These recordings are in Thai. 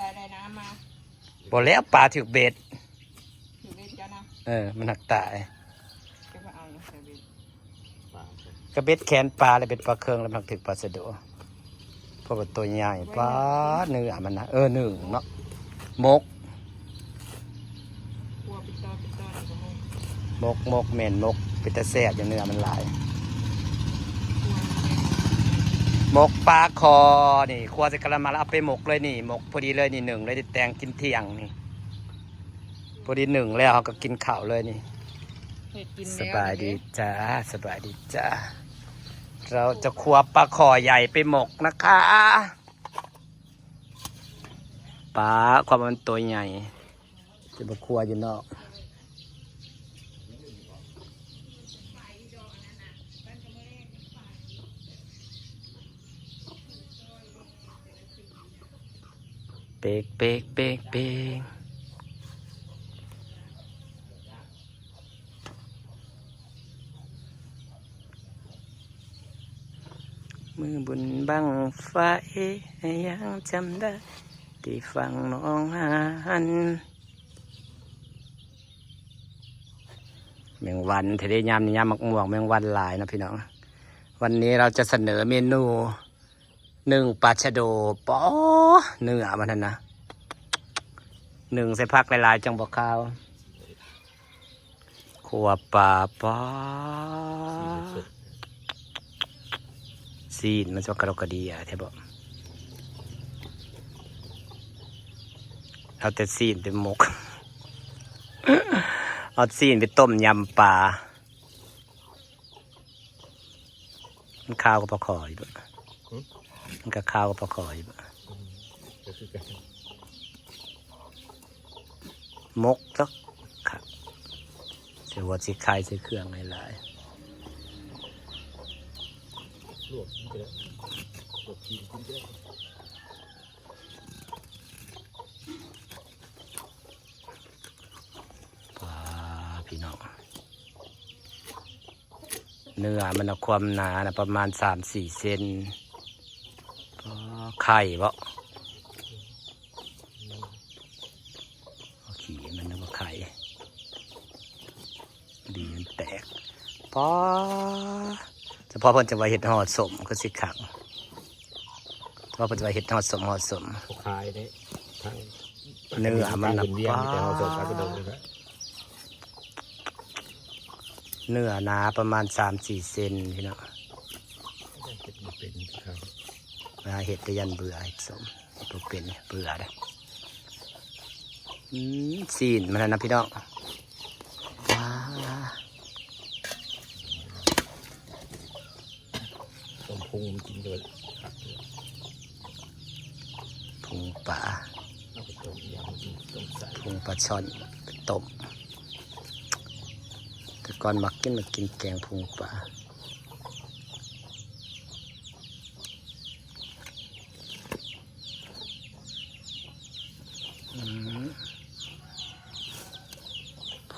แต่ได้น้ำมาบ่แล้วปลาถึกเบ็ดอยู่เล่นจ้านะเออ มันหักตายจะมาเอาอย่างใส่เบ็ดก็เบ็ดแขนปลาเลยเบ็ดปลาเคืองแล้วมันถึกปลาสะโดเพราะว่าตัวใหญ่ปลาเนื้อมันนะเออหนึ่งเนาะมกกลัวปิดตอปิดตอนี่ก็มุงมกมกแม่นมกเป็นตะแซ่บอย่างเนื้อมันหลาย กลัวมันเป็น มกปลาคอ นี่ครัวจะกระมาแล้วเอาไปหมกเลยนี่ หมกพอดีเลยนี่หนึ่งเลยที่แตงกินเที่ยงนี่พอดีหนึ่งแล้วเขาก็กินข้าวเลยนี่เห็ดกินสแล้วบายดีจ้าสบายดีจ้าเราจะครัวปลาคอใหญ่ไปหมกนะคะปลาความมันตัวใหญ่ จะมาครัวอยู่นอก ปกเปกเปกเปกมือบุญบังไฟยังจำได้ที่ฟังน้องหันแมงวันเทเดยามนี่ยามมักม่วงแมงวันหลายนะพี่น้อง วันนี้เราจะเสนอเมนู หนึ่งปลาชะโดปอเนื้อมันนั่นนะหนึ่งใส่ผักหลายๆจังบอกข้าวขัวปลาปอซีนมันจะกระดกกระดียเทบอกเอาแต่ซีนเป็นหมก เอาซีนไปต้มยำปลามันข้าวกับปลาคออยู่บ่ มันก็ข้าวกับปลาคอยมกสักครับเสียวัดสิไข่ใส่เครื่องหลายลวกกินก็ได้ลวกกินกินก็ได้ปลาพี่น้องเนื้อมันความหนานะประมาณสามสี่เซน ข่บ่เอาขี่มันนึกว่าไข่ดีมันแตกปลาเฉพาะเพิ่นจะไว้เห็ดหอดสมก็สิขังเฉพาะเพิ่นจะไว้เห็ดหอดสมหอดสมเขาขายได้ทั้งเนื้อมันน่ะเป็นเวียงแต่เราส่งไปกระโดดเลยนะเนื้อหนาประมาณสามสี่เซนพี่น้อง เก็บมาเป็นครับ เวลาเห็ดก็ยันเบื่อเห็ดสมเห็ดบ่เป็นเบื่อเลยอืมซีนมันนะนะพี่น้องว้าต้มพุงมันกินเลยครับพุงปลาเอาไปต้มยำกินต้มใส่พุงปลาช่อนไปต้มแต่ก่อนมักกินมากินแกงพุงปลา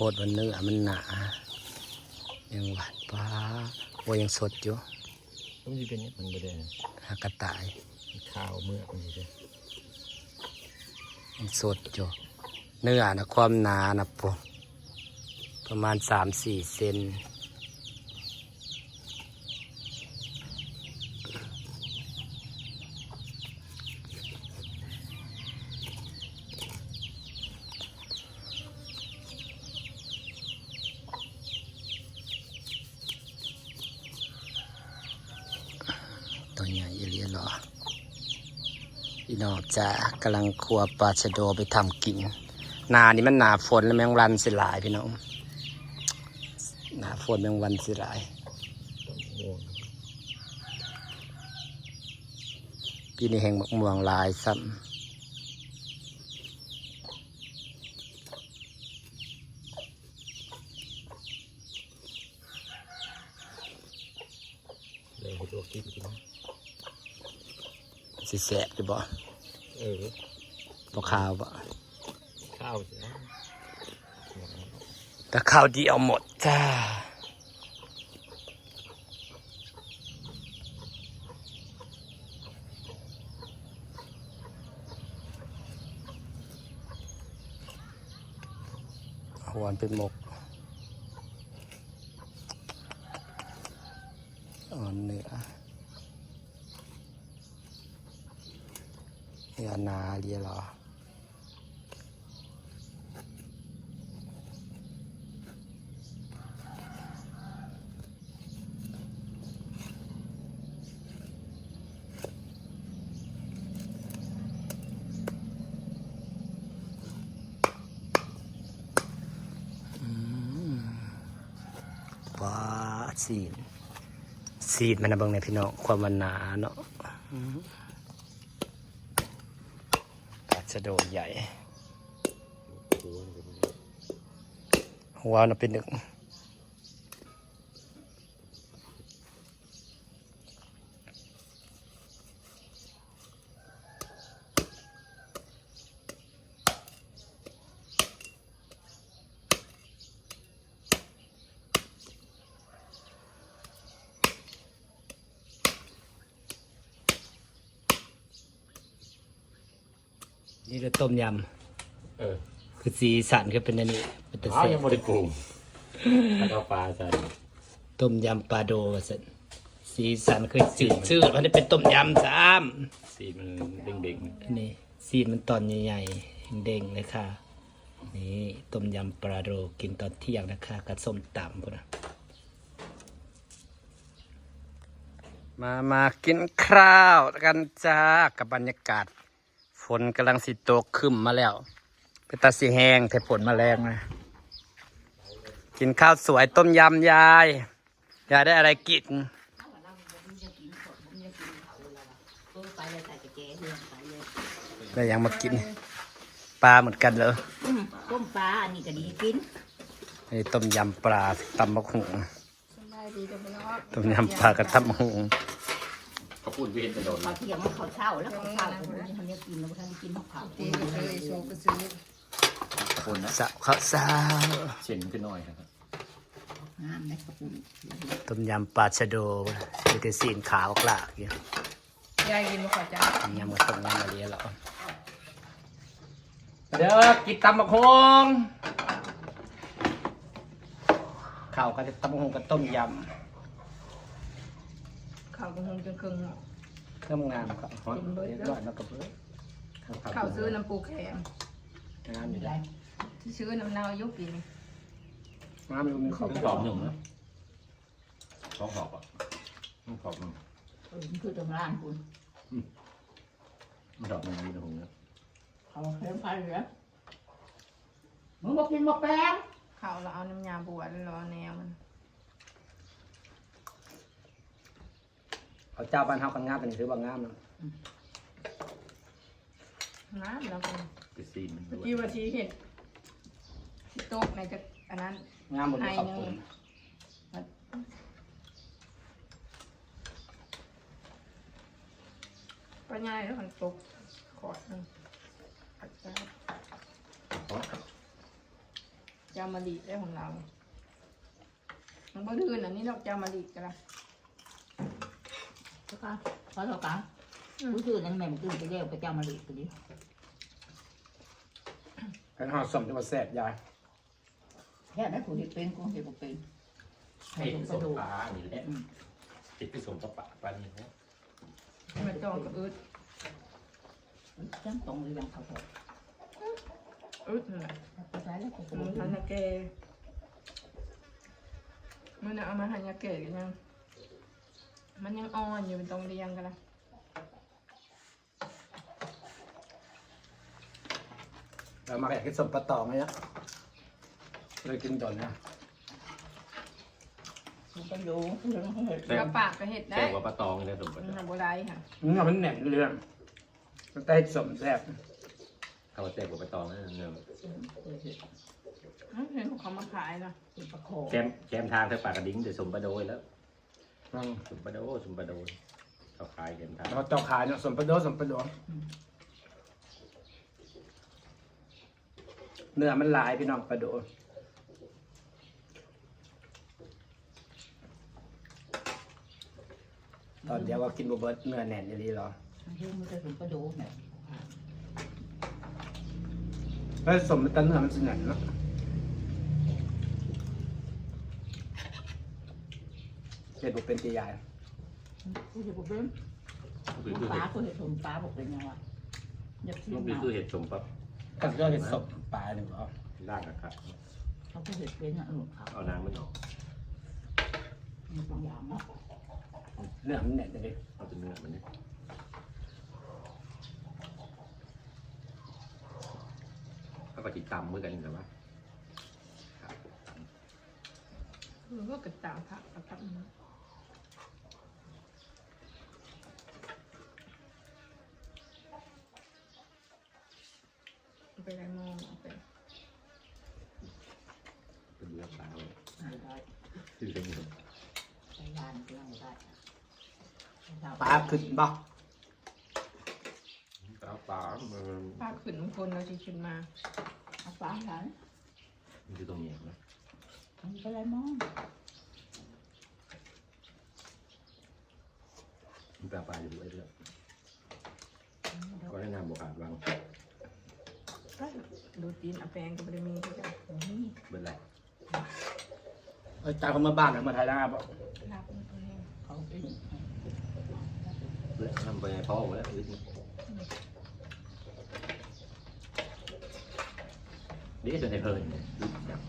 โพดวันเนื้อมันหนายังหวานปลาโอ้ยังสดอยู่ต้มจะเป็นเนี่ยมันก็ได้นะหากระต่ายข้าวเมื่อมันจะยังสดอยู่เนื้อนะความหนานะปะประมาณสามสี่เซนตัวใหญ่เรียหรอ พี่น้อง จะกำลังครัวปลาชะโดไปทำกินหนานี่มันหนาฝนแล้วแมงวันสิหลายพี่น้องหนาฝนแมงวันสิหลายต้มม่วงพี่นี่แห่งมะม่วงหลายซ้เลยเห็ดลวกกินกินำสิแสบจะบ่ เออตัวขาวปะข้าวเสียแต่ข้าวดีเอาหมดจ้าหวานเป็นหมกอ่อนเนื้อ เนื้อนาเรียหรอว้าสีดสีดมันนะบิ่งในอยพี่น้องความวันหนาเนาะ สะโดใหญ่ตัวมันก็มีหัวน่ะเป็นหนึ่ง นี่คือต้มยเออำคือสีสันคือเป็นอันนี้เป็นตะอ้าวเสยังไม่ได้ปรุงแล้วก็ปลาใส่ต้มยำปลาโดว่าสันสีสันคือจืดชืดมันได้เป็นต้มยำซ้ำสีมันเด้งอันนี้ซีดมันตอนใหญ่ๆเด้งๆเลยค่ะ นี่ต้มยำปลาโดกินตอนเที่ยงนะคะกับส้มตำพุ่นนะมามากินข้าวกันจ้ากับบรรยากาศ ฝนกำลังสิตกขึ้นมาแล้วเป็นตาสีแห้งแต่ฝนมาแรงนะกินข้าวสวยต้มยำยาย ยายได้อะไรกินไปเลยใส่กระเจเรื่องไปเลยได้ยังมากิน ปลาเหมือนกันเลยต้มปลาอันนี้ก็ดีกินนี่ต้มยำปลาตำมะขุงสบายดีจังเลยเนาะต้มยำปลากระทับมะขุงๆ เขาพูดไปเห็นแต่โดนข้าวเที่ยงมันข้าวเช้าแล้วข้าวเช้าคนนี้ทำเนี้ยกินแล้วท่านกินข้าวขาวตีก็เคยโชว์กระซื้อคนนะสาวข้าวสาวเช่นขึ้นหน่อยครับงามนะข้าวปุ้นต้มยำปลาชะโดมีแต่สีนขาวกลากอยู่ยายกินมาขอจ้าต้มยำกับต้มยำมาเรียแล้วเด้อกินตำมะขุงข้าวก็จะตำมะขุงกับต้มย ข้าวกระหงจนเครึ่งเครื่องงามครับเรียบร้อยแล้วก็เพิ่มข้าวซื้อน้ำปูแข็งงามอยู่ได้ที่ซื้อน้ำนาวยุกินงามอยู่มีขอบต้องหอมหนึ่งนะต้องหอบอะต้องหอบหนึ่งเออมันคือตรงร้านคุณมันหอบหนึ่งมีนะผมเนี่ยเขาเพิ่มไฟเหรอมึงบอกกินบอกแป้งข้าวเราเอาน้ำยาบัวแล้วรอแนวมัน เขาเจ้าบ้านเฮากันงามเป็นถือว่างามนะน้ำแล้วกันคือสีมันเมื่อกี้วันที่เห็ดที่โต๊ะในจะอันนั้น งามบนขอบคุณป้าย่ายแล้วมันตกขอดหนึงผัดจ้าจามาลีได้ของเรา มันบ่ดื้ออันนี้ดอกจามาลีกันละ แล้วก็พอเท่ากันรู้สึกนั่นแม่มันตื่นไปเรียกไปเจ้ามาลีตัวนี้เป็นห่อสมจังหวัดแสบยายแค่นั้นกูเห็นเป็นกูเห็นกูเป็นให้ให้ผผมสไปมดูปลานี่แหละติดผสมกับปลาปลานี่นะให้มันจองกับอึดจังตรงหรือยังเขาบอกอึดนั่นแหละไปใช้แล้วกูมันทันยาเกมันเอามาทันยาเกกันยัง มันยังอ่อนอยู่มันต้องเรียงกันละเรามาแข่งกินสมปลาตองไหมเนี่ยเลยกินจนนะกูไปดูเรื่องเขาเห็นกระปากก็เห็ดได้แซ่บกว่าปลาตองเลยสมบัมัตินทำบัได้ค่ะอืมมันแหนมเรื่องมันได้สมแสบเขาว่าแซ่บกว่าปลาตองนั่นเนื้ออื้อเห็นเขามาขายนะเป็นประโคแกมแกมทางเธอปลากระดิ้งเดี๋ยวสมปลาโดยแล้ว อืมสมปลาโดสมปลาโดยเขาขายแกมทางเราเจ้าขายเนี่ยสมปลาโดสมปลาโดเนื้อมันหลายพี่น้องปลาโดตอนเดียวก็กินบเบิร์ตเนื้อแน่นอย่างนี้หรอเรื่องมันจะถึงประดูแม่แล้วสมมันตันเนื้อมันสนั่นเนาะ เห็ดบุเป็นตีใหญ่กูจะบอกเบิ้มลูกปีคือปเห็ลาดกูเห็ดผมปลาบอกเป็นยังไงอยากเที่ยลูวกปีหนาคือเห็ดสมปั๊บก็คือเห็ดสดปลาหนึ่งเอาล่างนะครับเขาก็เห็ดเป็นอะเออเขาเอานางมันออกมีบางอย่างเนาะเนื้อมันแน่นเลยเอาแต่เนื้อมันนี่เขาก็ติดตามมือกันแต่ว่าหรือว่ากระต่างผักกระต่างเไปไรมองเอาไปเป็นเนื้อปลาเลยไม่ได้คือเป็นเนื้อใช้ยานเรื่องได้ปลาขึ้นบ่ปลาปลามันภาคขึ้นบางคนเราจะขึ้นมาเอาปลาไหนมันคือตรงนี้นะทำอะไรมองมันปลาปลาอยู่ด้วยเรื่อยก็ให้น้ำบวกขาดวาง ดูจีนเอาแปลงก็ไม่ได้มีที่จะนี่เป็นไรเออจ่ายเขามาบ้านหรือมาไทยหน้าบ่รับมันตัวเองเขาเป็นเละทำไปพ่อหมดแล้วอึดนี่นี่ส่วนในเพลินเนี่ยอึดจัง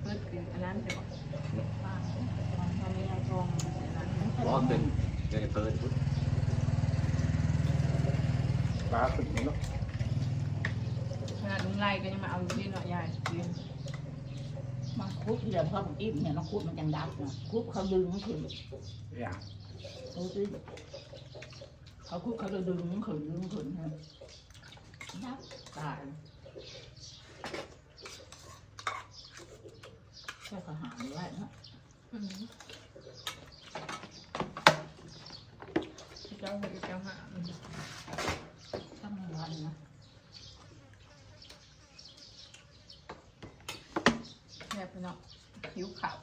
เพื่อคืออันนั้นจะบอกปลาตอนนี้ยังทองอันนั้นเพราะเป็นส่วนในเพลินพุทธปลาขึ้นเนาะขนาด ลุงไล่ก็ยังมาเอาอยู่ที่หน่อยใหญ่ยืนมาคุบเดี๋ยวพอมันอิ่มเนี่ยน้องคุบมันยังดับนะคุบเขาดึงขึ้นอย่างดูสิเขาคุบเขาจะดึงขึ้นดึงขึ้นนะดับตายแค่เขาหามไว้นะอืมเจ้าหัวเจ้าหาอืมตั้งวันนะ แซ่บไปเนาะผิวขาว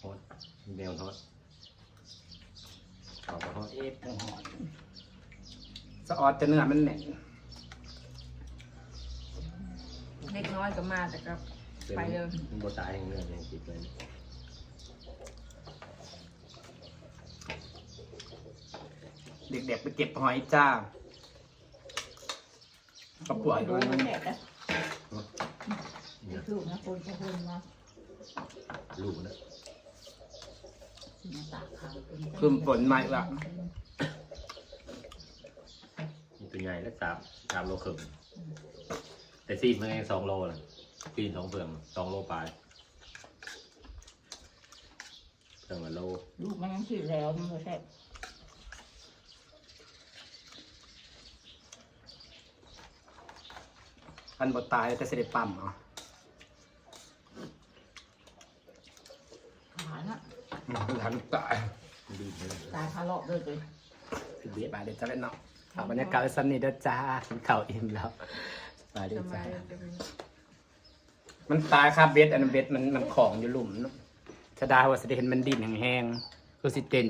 ทอดแมวทอดขาวทอดเอ็ดหอดสะออดจะเนื้อมันแน่นเล็กน้อยก็มาแต่ก็ไปเลยมันบตายอย่างเนื้อยังติดเลยเด็กๆไปเก็บหอยจ้าก็ปล่อยดูไว้มันแดดนะเนี่ยลูกนะคนจะคนนะลูกนะมาตากข้าวเป็นคืมฝนใหม่ละมันตัวใหญ่แล้วสามสามโลครึ่งแต่ซีดมันเองสองโลนะซีดสองเปลืองสองโลปลายเปลืองละโลลูกมันยังสิแล้วมันก็แซ่บอันบ่ตายแต่เสได็จปั๊มเอะ ขาน่ะ หลังตาย ดีเลย ตายคาเลาะด้วยเลยเบียบายเดี๋ยวจะเล่นเนาะฝากบรรยากาศไว้สันนิดเด้อจ้ากินข้าวอิ่มแล้วสบายดีทำไมจ้าจะเป็นมันตายครับเบ็ดอันนั้นเบ็ดมันมันของอยู่หลุมเนาะถ้าได้ว่าสิได้เห็นมันดิ้นแห้งๆคือสิเต้น